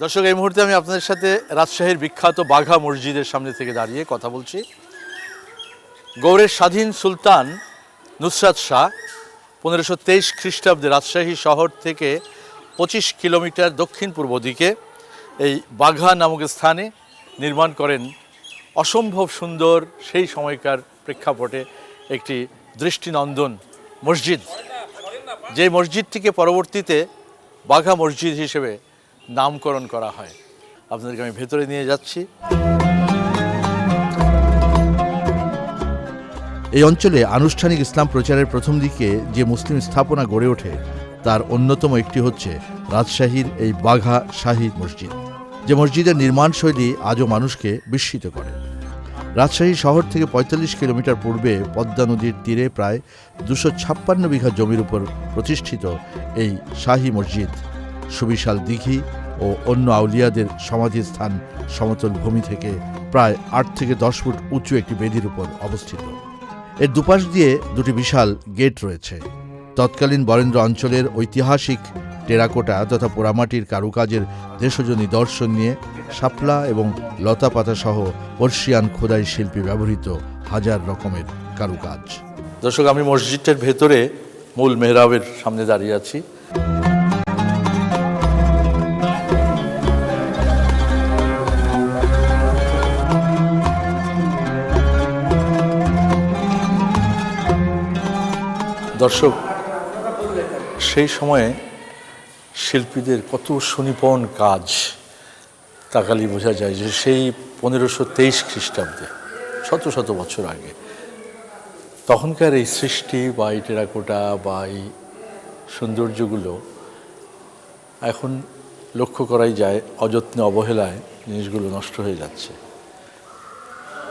দর্শক, এই মুহূর্তে আমি আপনাদের সাথে রাজশাহীর বিখ্যাত বাঘা মসজিদের সামনে থেকে দাঁড়িয়ে কথা বলছি। গৌড়ের স্বাধীন সুলতান নুসরাত শাহ পনেরোশো তেইশ খ্রিস্টাব্দে রাজশাহী শহর থেকে পঁচিশ কিলোমিটার দক্ষিণ পূর্ব দিকে এই বাঘা নামক স্থানে নির্মাণ করেন অসম্ভব সুন্দর সেই সময়কার প্রেক্ষাপটে একটি দৃষ্টিনন্দন মসজিদ। যে মসজিদটিকে পরবর্তীতে বাঘা মসজিদ হিসেবে নামকরণ করা হয়। আপনাদেরকে আমি ভেতরে নিয়ে যাচ্ছি। এই অঞ্চলে আনুষ্ঠানিক ইসলাম প্রচারের প্রথম দিকে যে মুসলিম স্থাপনা গড়ে ওঠে, তার অন্যতম একটি হচ্ছে রাজশাহীর এই বাঘা শাহী মসজিদ, যে মসজিদের নির্মাণ শৈলী আজও মানুষকে বিস্মিত করে। রাজশাহী শহর থেকে ৪৫ কিলোমিটার পূর্বে পদ্মা নদীর তীরে প্রায় দুশো ছাপ্পান্ন বিঘা জমির উপর প্রতিষ্ঠিত এই শাহী মসজিদ। সুবিশাল দিঘি ও অন্য আউলিয়াদের সমাধিস্থান সমতল ভূমি থেকে প্রায় আট থেকে দশ ফুট উঁচু একটি বেদির উপর অবস্থিত। এর দুপাশ দিয়ে দুটি বিশাল গেট রয়েছে। তৎকালীন বরেন্দ্র অঞ্চলের ঐতিহাসিক টেরাকোটা তথা পোড়ামাটির কারুকাজের দেশজ নিদর্শন নিয়ে শাপলা এবং লতাপাতা সহ পর্শিয়ান খোদাই শিল্পী ব্যবহৃত হাজার রকমের কারুকাজ। দর্শক, আমি মসজিদটার ভেতরে মূল মেহরাবের সামনে দাঁড়িয়ে আছি। দর্শক, সেই সময়ে শিল্পীদের কত সুনিপুণ কাজ তাকালি বোঝা যায় যে সেই পনেরোশো তেইশ খ্রিস্টাব্দে, শত শত বছর আগে, তখনকার এই সৃষ্টি বা এই টেরাকোটা বা এই সৌন্দর্যগুলো এখন লক্ষ্য করাই যায় অযত্নে অবহেলায় জিনিসগুলো নষ্ট হয়ে যাচ্ছে।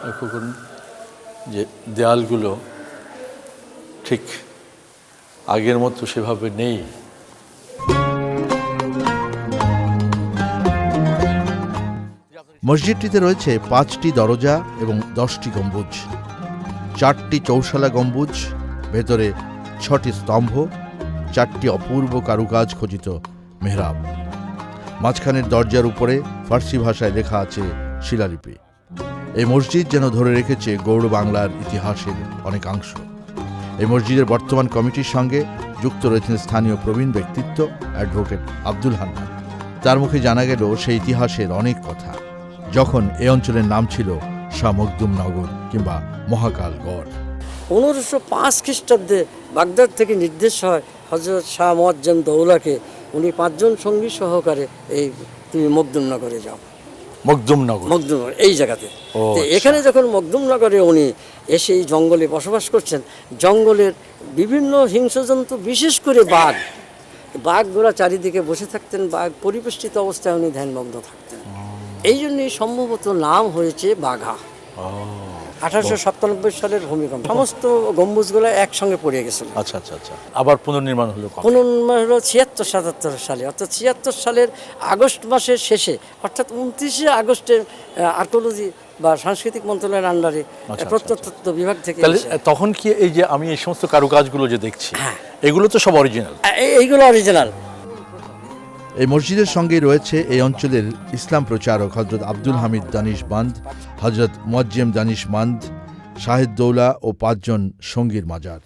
লক্ষ্য করুন যে দেয়ালগুলো ঠিক আগের মতো সেভাবে নেই। মসজিদটিতে রয়েছে পাঁচটি দরজা এবং দশটি গম্বুজ। চারটি চৌশালা গম্বুজ, ভেতরে ছটি স্তম্ভ, চারটি অপূর্ব কারুকাজ খচিত মেহরাব। মাঝখানের দরজার উপরে ফার্সি ভাষায় লেখা আছে শিলালিপি। এই মসজিদ যেন ধরে রেখেছে গৌড় বাংলার ইতিহাসের অনেকাংশ। এই মসজিদের বর্তমান কমিটির সঙ্গে যুক্ত রয়েছেন স্থানীয় প্রবীণ ব্যক্তিত্ব অ্যাডভোকেট আব্দুল হান্নান। তার মুখে জানা গেল সেই ইতিহাসের অনেক কথা। যখন এ অঞ্চলের নাম ছিল শাহ মখদুম নগর কিংবা মহাকালগড় পনেরোশো পাঁচ খ্রিস্টাব্দে বাগদাদ থেকে নির্দেশ হয় হজরত শাহ মোয়াজ্জেম দৌলাকে। উনি পাঁচজন সঙ্গী সহকারে এই তুমি মকদুমনগরে যাও। মকদুমনগর। মকদুমনগর এই জায়গাতে। আচ্ছা। এখানে যখন মকদুমনগরে উনি এসে এই জঙ্গলে বসবাস করছেন জঙ্গলের বিভিন্ন হিংস্রজন্তু বিশেষ করে বাঘ বাঘগুলো চারিদিকে বসে থাকতেন বাঘ পরিবেষ্টিত অবস্থায় উনি ধ্যানমগ্ন থাকতেন। এই জন্যই সম্ভবত নাম হয়েছে বাঘা। আঠারোশো সাতানব্বই সালের ভূমিকম্প। সমস্ত গম্বুজগুলো একসঙ্গে পড়ে গেছিল। আচ্ছা আচ্ছা আচ্ছা। আবার পুনর্নির্মাণ হলো? পুনর্নির্মাণ হলো ছিয়াত্তর সাতাত্তর সালে। অর্থাৎ ছিয়াত্তর সালের আগস্ট মাসের শেষে অর্থাৎ উনত্রিশে আগস্টে আর্কোলজি বা সাংস্কৃতিক মন্ত্রণালয়ের আন্ডারে আচ্ছা, প্রত্নতত্ত্ব বিভাগ থেকে তাহলে তখন কি এই যে আমি এই সমস্ত কারুকাজগুলো যে দেখছি এগুলো তো সব অরিজিনাল এইগুলো অরিজিনাল এই মসজিদের সঙ্গে রয়েছে এই অঞ্চলের ইসলাম প্রচারক হজরত আব্দুল হামিদ দানিশ বান্দ হজরত মোয়াজ্জেম দানিশ মান্দ শাহেদ দৌলা ও পাঁচজন সঙ্গীর মাজার।